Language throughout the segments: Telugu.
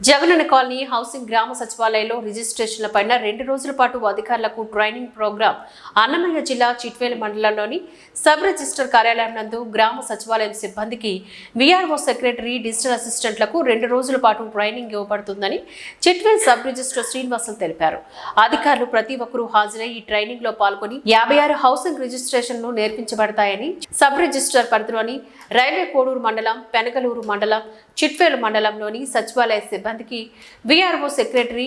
జగనన్న కాలనీ హౌసింగ్ గ్రామ సచివాలయంలో రిజిస్ట్రేషన్ల పైన రెండు రోజుల పాటు అధికారులకు ట్రైనింగ్ ప్రోగ్రాం అన్నమయ్య జిల్లా చిట్వేలు మండలంలోని సబ్ రిజిస్టర్ కార్యాలయం నందు గ్రామ సచివాలయం సిబ్బందికి విఆర్ఓ సెక్రటరీ డిజిటల్ అసిస్టెంట్లకు రెండు రోజుల పాటు ట్రైనింగ్ ఇవ్వబడుతుందని చిట్వేల్ సబ్ రిజిస్టర్ శ్రీనివాసులు తెలిపారు. అధికారులు ప్రతి ఒక్కరూ హాజరై ఈ ట్రైనింగ్లో పాల్గొని యాభై ఆరు హౌసింగ్ రిజిస్ట్రేషన్లు నేర్పించబడతాయని సబ్ రిజిస్టర్ పరిధిలోని రైల్వే కోడూరు మండలం పెనగలూరు మండలం చిట్వేలు మండలంలోని సచివాలయ సిబ్బందికి విఆర్ఓ సెక్రటరీ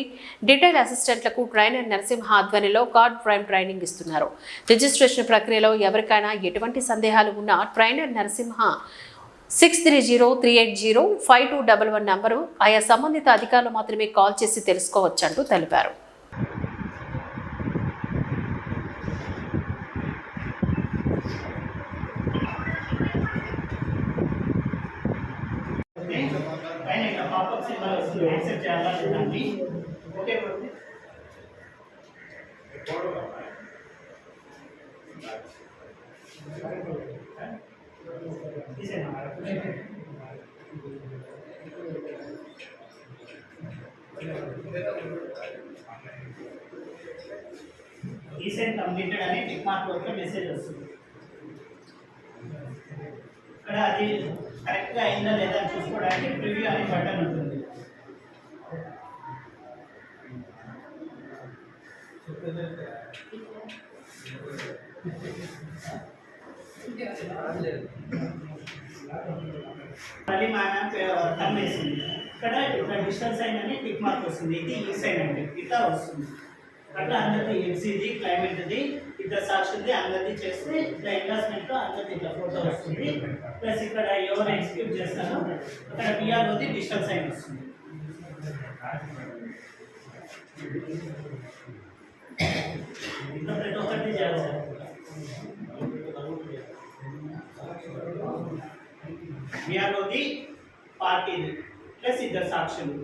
డీటెయిల్ అసిస్టెంట్లకు ట్రైనర్ నరసింహ ఆధ్వర్యంలో కార్డ్ ప్రైమ్ ట్రైనింగ్ ఇస్తున్నారు. రిజిస్ట్రేషన్ ప్రక్రియలో ఎవరికైనా ఎటువంటి సందేహాలు ఉన్నా trainer Narasimha six three zero three eight zero five two double one number ఆయా సంబంధిత అధికారులు మాత్రమే కాల్ చేసి తెలుసుకోవచ్చంటూ తెలిపారు. పైన ఇట్లా పాపప్ సింబల్ వస్తుంది యాక్సెప్ట్ చేయాలా లేదా అని ఓకే కొడితే తీసేనా రీసెంట్ కంప్లీటెడ్ అని టిక్ మార్క్ వస్తే మెసేజ్ వస్తుంది ఇక్కడ అది కరెక్ట్గా అయిందా లేదా అని చూసుకోవడానికి ప్యాటర్న్ ఉంటుంది. మళ్ళీ మా టర్న్ వేసింది. ఇక్కడ ఇక్కడ డిస్టెన్స్ సైన్ అని టిక్ మార్క్ వస్తుంది. ఇది ఈ సైన్ అండి. ఇట్లా వస్తుంది. అట్లా అందరిది ఎగ్జిది క్లైమేట్ది ఇద్దరు సాక్షిది అందరిది చేస్తే ఇట్లా ఎండాస్మెంట్ అందరిది ఇట్లా ఫోటో వస్తుంది. ప్లస్ ఇక్కడ ఎవరు ఎగ్జిక్యూట్ చేస్తారో అక్కడ బిఆర్ఓది డిజిటల్ సైన్ వస్తుంది ఇట్లా ప్రతి ఒక్కటి చేయాలి సార్. బిఆర్ఓది పార్టీది ప్లస్ ఇద్దరు సాక్షులు.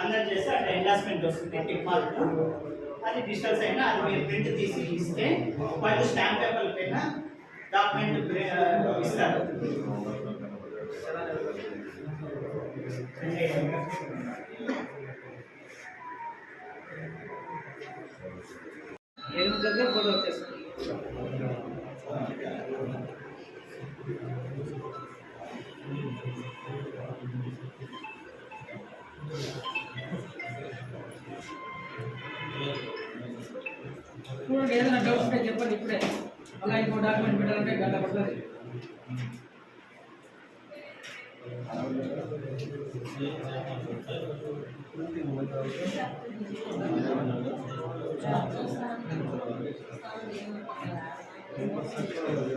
అందరు చేస్తే అట్లా ఎండాస్మెంట్ వస్తుంది టిక్ మార్క్. అది డిజిటల్ అయినా అది మీరు ప్రింట్ తీసి ఇస్తే వాళ్ళు స్టాంప్ పేపర్ పైన డాక్యుమెంట్ ఇస్తారు. ఎనిమిది దగ్గర ఫోటో వచ్చేస్తుంది ఇప్పుడు ఏదైనా డౌట్స్ ఉంటే చెప్పండి ఇప్పుడే. అలా ఇంకో డాక్యుమెంట్ పెట్టాలంటే గంట పడుతుంది.